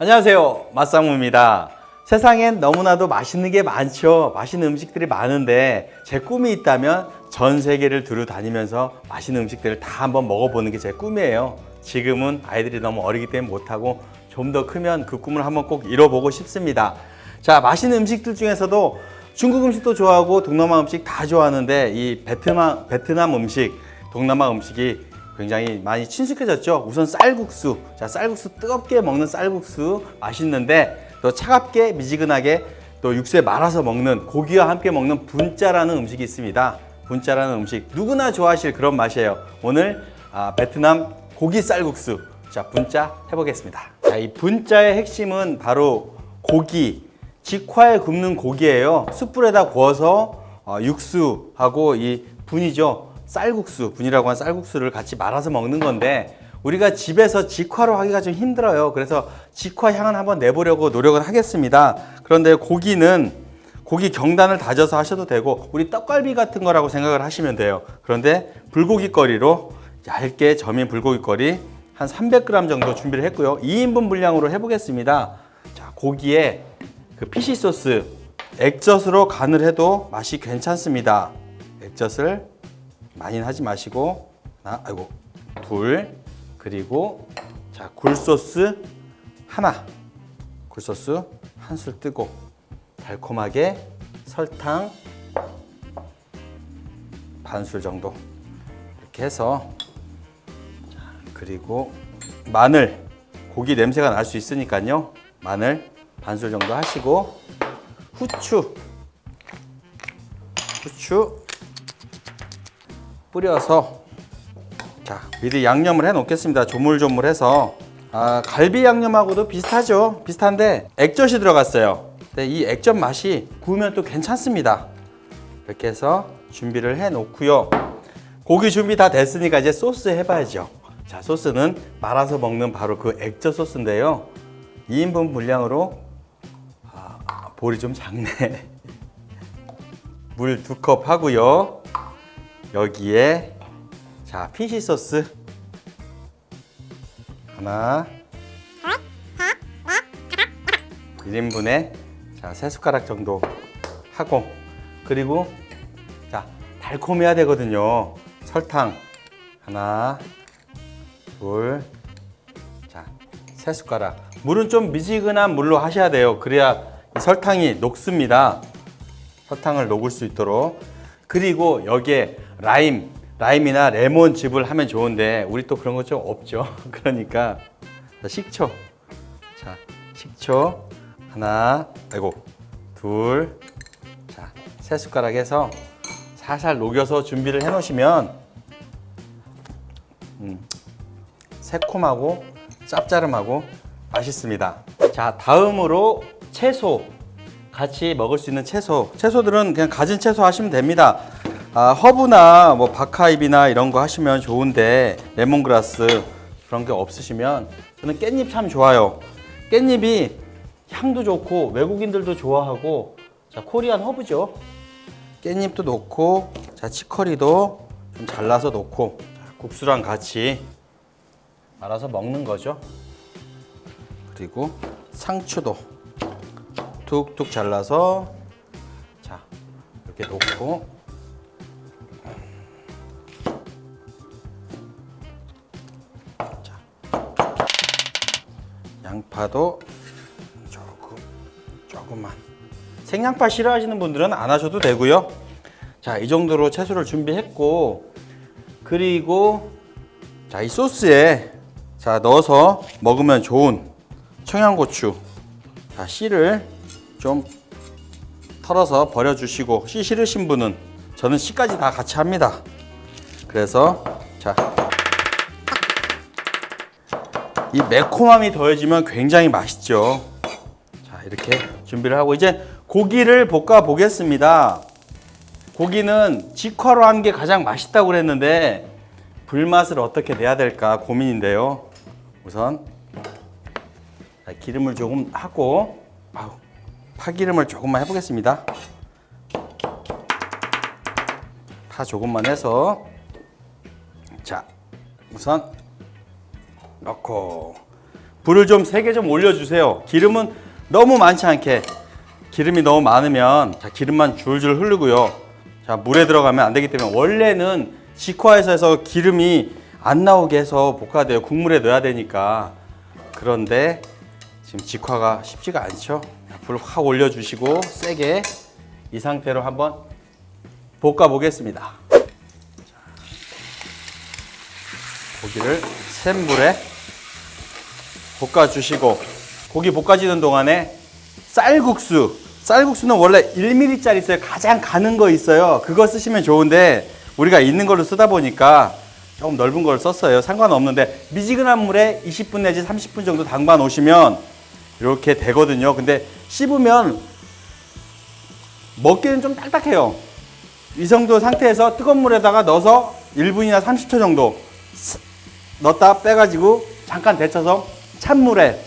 안녕하세요. 맛상무입니다. 세상엔 너무나도 맛있는 게 많죠. 맛있는 음식들이 많은데 제 꿈이 있다면 전 세계를 두루 다니면서 맛있는 음식들을 다 한번 먹어보는 게 제 꿈이에요. 지금은 아이들이 너무 어리기 때문에 못하고 좀 더 크면 그 꿈을 한번 꼭 이뤄보고 싶습니다. 자, 맛있는 음식들 중에서도 중국 음식도 좋아하고 동남아 음식 다 좋아하는데 이 베트남, 베트남 음식, 동남아 음식이 굉장히 많이 친숙해졌죠. 우선 쌀국수. 자, 쌀국수 뜨겁게 먹는 쌀국수 맛있는데 또 차갑게 미지근하게 또 육수에 말아서 먹는 고기와 함께 먹는 분짜라는 음식이 있습니다. 분짜라는 음식 누구나 좋아하실 그런 맛이에요. 오늘 아, 베트남 고기 쌀국수. 자, 분짜 해보겠습니다. 자, 이 분짜의 핵심은 바로 고기, 직화에 굽는 고기예요. 숯불에다 구워서 어, 육수하고 이 분이죠. 쌀국수, 분이라고 한 쌀국수를 같이 말아서 먹는 건데 우리가 집에서 직화로 하기가 좀 힘들어요. 그래서 직화 향을 한번 내보려고 노력을 하겠습니다. 그런데 고기는 고기 경단을 다져서 하셔도 되고 우리 떡갈비 같은 거라고 생각을 하시면 돼요. 그런데 불고기 거리로 얇게 점인 불고기 거리 한 300g 정도 준비를 했고요. 2인분 분량으로 해보겠습니다. 자, 고기에 그 피시 소스 액젓으로 간을 해도 맛이 괜찮습니다. 액젓을 많이는 하지 마시고 하나, 아이고 둘 그리고 자 굴소스 하나. 굴소스 한술 뜨고 달콤하게 설탕 반술 정도 이렇게 해서 자, 그리고 마늘. 고기 냄새가 날 수 있으니까요. 마늘 반술 정도 하시고 후추. 후추 뿌려서 자 미리 양념을 해 놓겠습니다. 조물조물해서. 아, 갈비 양념하고도 비슷하죠? 비슷한데 액젓이 들어갔어요. 근데 이 액젓 맛이 구우면 또 괜찮습니다. 이렇게 해서 준비를 해 놓고요. 고기 준비 다 됐으니까 이제 소스 해봐야죠. 자 소스는 말아서 먹는 바로 그 액젓 소스인데요. 2인분 분량으로 아, 볼이 좀 작네. 물 두 컵 하고요 여기에 자 피시 소스. 하나. 1인분에 자세 숟가락 정도 하고 그리고 자 달콤해야 되거든요. 설탕. 하나 둘자세 숟가락. 물은 좀 미지근한 물로 하셔야 돼요. 그래야 이 설탕이 녹습니다. 설탕을 녹을 수 있도록. 그리고 여기에 라임, 라임이나 레몬 즙을 하면 좋은데 우리 또 그런 거 좀 없죠. 그러니까 자, 식초, 자 식초 하나, 아이고 둘, 자 세 숟가락 해서 살살 녹여서 준비를 해 놓으시면 음, 새콤하고 짭짜름하고 맛있습니다. 자 다음으로 채소 같이 먹을 수 있는 채소. 채소들은 그냥 가진 채소 하시면 됩니다. 아, 허브나 뭐 박하잎이나 이런 거 하시면 좋은데 레몬그라스 그런 게 없으시면 저는 깻잎 참 좋아요. 깻잎이 향도 좋고 외국인들도 좋아하고 자 코리안 허브죠. 깻잎도 넣고 자 치커리도 좀 잘라서 넣고 자, 국수랑 같이 말아서 먹는 거죠. 그리고 상추도 툭툭 잘라서 자 이렇게 놓고 양파도 조금 조금만 생양파 싫어하시는 분들은 안 하셔도 되고요 자 이 정도로 채소를 준비했고 그리고 자 이 소스에 자 넣어서 먹으면 좋은 청양고추 자 씨를 좀 털어서 버려주시고 씨 싫으신 분은 저는 씨까지 다 같이 합니다. 그래서 자. 이 매콤함이 더해지면 굉장히 맛있죠. 자, 이렇게 준비를 하고 이제 고기를 볶아 보겠습니다. 고기는 직화로 한 게 가장 맛있다고 그랬는데 불맛을 어떻게 내야 될까 고민인데요. 우선 자, 기름을 조금 하고 아우, 파기름을 조금만 해보겠습니다. 파 조금만 해서 자 우선 넣고 불을 좀 세게 좀 올려주세요. 기름은 너무 많지 않게. 기름이 너무 많으면 자, 기름만 줄줄 흐르고요. 자, 물에 들어가면 안 되기 때문에 원래는 직화해서 해서 기름이 안 나오게 해서 볶아야 돼요. 국물에 넣어야 되니까. 그런데 지금 직화가 쉽지가 않죠. 불확 올려주시고 세게 이 상태로 한번 볶아 보겠습니다. 고기를 센 불에 볶아주시고 고기 볶아지는 동안에 쌀국수. 쌀국수는 원래 1mm짜리 있어요 가장 가는 거 있어요. 그거 쓰시면 좋은데 우리가 있는 걸로 쓰다 보니까 조금 넓은 걸 썼어요. 상관없는데 미지근한 물에 20분 내지 30분 정도 담가 놓으시면 이렇게 되거든요. 근데 씹으면 먹기는 좀 딱딱해요. 이 정도 상태에서 뜨거운 물에다가 넣어서 1분이나 30초 정도 넣었다 빼가지고 잠깐 데쳐서 찬물에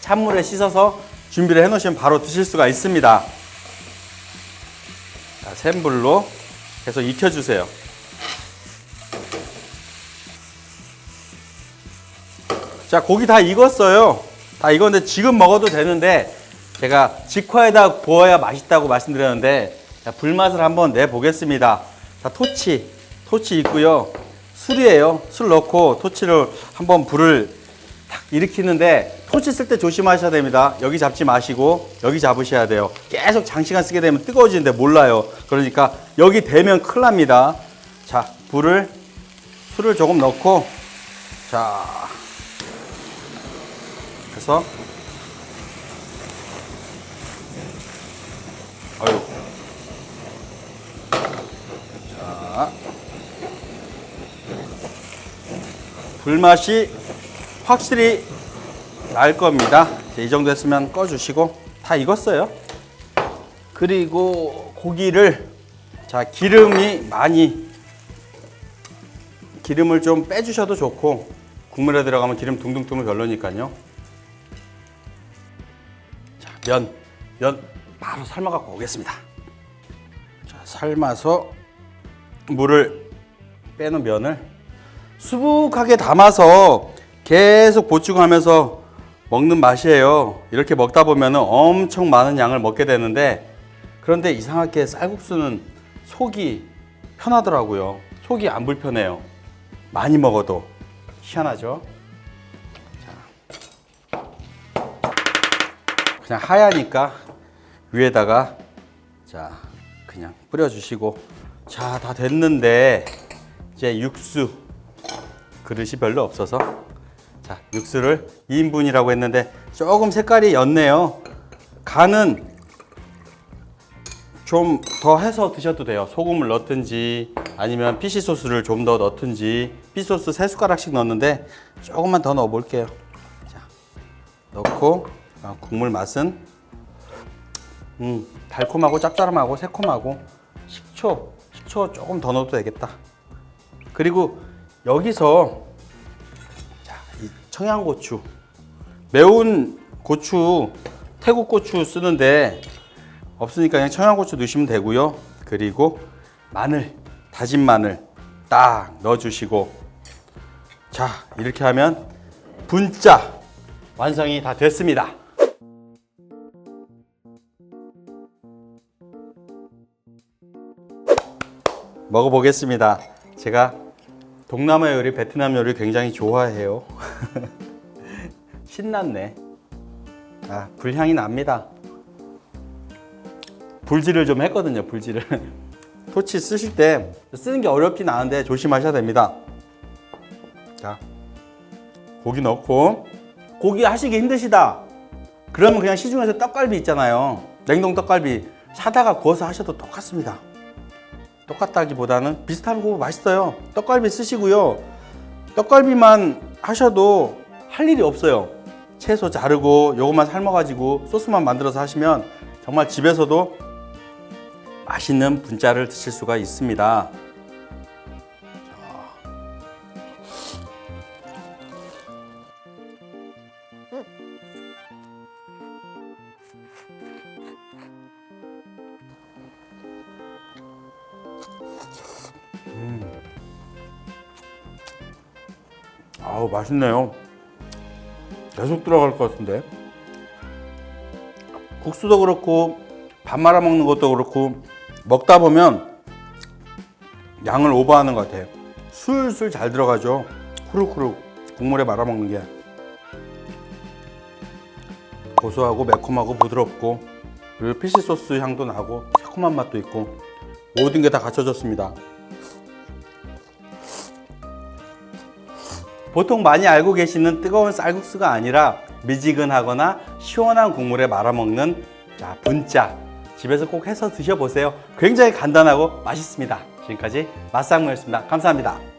찬물에 씻어서 준비를 해 놓으시면 바로 드실 수가 있습니다. 자, 센 불로 계속 익혀 주세요. 자, 고기 다 익었어요. 다 익었는데 지금 먹어도 되는데 제가 직화에다 구워야 맛있다고 말씀드렸는데 자, 불맛을 한번 내 보겠습니다. 자, 토치, 토치 있고요. 술이에요. 술 넣고 토치를 한번 불을 탁 일으키는데 토치 쓸 때 조심하셔야 됩니다. 여기 잡지 마시고 여기 잡으셔야 돼요. 계속 장시간 쓰게 되면 뜨거워지는데 몰라요. 그러니까 여기 대면 큰일 납니다. 자, 불을 술을 조금 넣고 자. 그래서 아유. 자. 불맛이 확실히 날 겁니다. 이 정도 했으면 꺼주시고 다 익었어요. 그리고 고기를 자 기름이 많이 기름을 좀 빼주셔도 좋고 국물에 들어가면 기름 둥둥 뜨면 별로니까요. 자, 면, 면 바로 삶아 갖고 오겠습니다. 자, 삶아서 물을 빼놓은 면을 수북하게 담아서 계속 보충하면서 먹는 맛이에요. 이렇게 먹다 보면 엄청 많은 양을 먹게 되는데 그런데 이상하게 쌀국수는 속이 편하더라고요. 속이 안 불편해요. 많이 먹어도 희한하죠. 자, 그냥 하얘니까 위에다가 자 그냥 뿌려주시고 자 다 됐는데 이제 육수 그릇이 별로 없어서 자 육수를 2인분이라고 했는데 조금 색깔이 였네요. 간은 좀 더 해서 드셔도 돼요. 소금을 넣든지 아니면 피시 소스를 좀 더 넣든지 피시 소스 세 숟가락씩 넣었는데 조금만 더 넣어 볼게요. 자 넣고 아, 국물 맛은? 음 달콤하고 짭짤하고 새콤하고 식초 식초 조금 더 넣어도 되겠다. 그리고 여기서 청양고추 매운 고추 태국 고추 쓰는데 없으니까 그냥 청양고추 넣으시면 되고요. 그리고 마늘 다진 마늘 딱 넣어주시고 자 이렇게 하면 분짜 완성이 다 됐습니다. 먹어보겠습니다. 제가 동남아 요리, 베트남 요리 굉장히 좋아해요. 신났네. 아, 불향이 납니다. 불질을 좀 했거든요, 불질을. 토치 쓰실 때 쓰는 게 어렵진 않은데 조심하셔야 됩니다. 자, 고기 넣고 고기 하시기 힘드시다. 그러면 그냥 시중에서 떡갈비 있잖아요. 냉동 떡갈비 사다가 구워서 하셔도 똑같습니다. 똑같다기보다는 비슷하고 맛있어요. 떡갈비 쓰시고요. 떡갈비만 하셔도 할 일이 없어요. 채소 자르고 요것만 삶아가지고 소스만 만들어서 하시면 정말 집에서도 맛있는 분짜를 드실 수가 있습니다. 아우 맛있네요. 계속 들어갈 것 같은데. 국수도 그렇고 밥 말아 먹는 것도 그렇고 먹다 보면 양을 오버하는 것 같아요. 술술 잘 들어가죠. 후룩후룩 국물에 말아 먹는 게 고소하고 매콤하고 부드럽고 그리고 피시 소스 향도 나고 새콤한 맛도 있고 모든 게 다 갖춰졌습니다. 보통 많이 알고 계시는 뜨거운 쌀국수가 아니라 미지근하거나 시원한 국물에 말아먹는 자, 분짜 집에서 꼭 해서 드셔보세요. 굉장히 간단하고 맛있습니다. 지금까지 맛상무였습니다. 감사합니다.